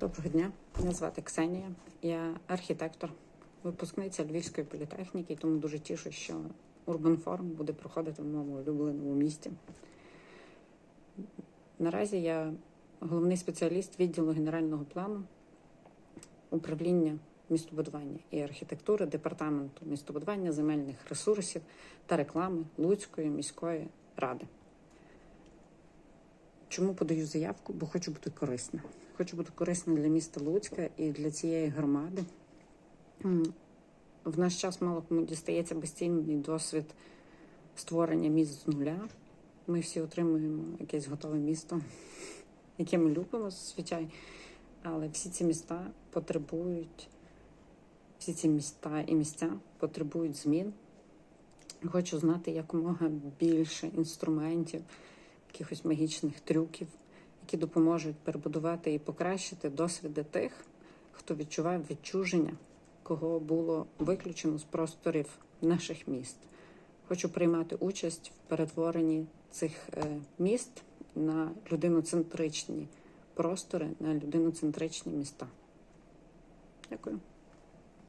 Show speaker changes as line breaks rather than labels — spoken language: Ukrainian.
Доброго дня, мене звати Ксенія. Я архітектор, випускниця Львівської політехніки, тому дуже тішу, що Урбан Форум буде проходити в моєму улюбленому місті. Наразі я головний спеціаліст відділу генерального плану управління містобудування і архітектури департаменту містобудування земельних ресурсів та реклами Луцької міської ради. Чому подаю заявку? Бо хочу бути корисна. Хочу бути корисна для міста Луцька і для цієї громади. В наш час мало кому дістається безцінний досвід створення міст з нуля. Ми всі отримуємо якесь готове місто, яке ми любимо зазвичай. Але всі ці міста потребують, всі ці міста і місця потребують змін. Хочу знати якомога більше інструментів, якихось магічних трюків, які допоможуть перебудувати і покращити досвіди тих, хто відчував відчуження, кого було виключено з просторів наших міст. Хочу приймати участь в перетворенні цих е, міст на людиноцентричні простори, на людиноцентричні міста. Дякую.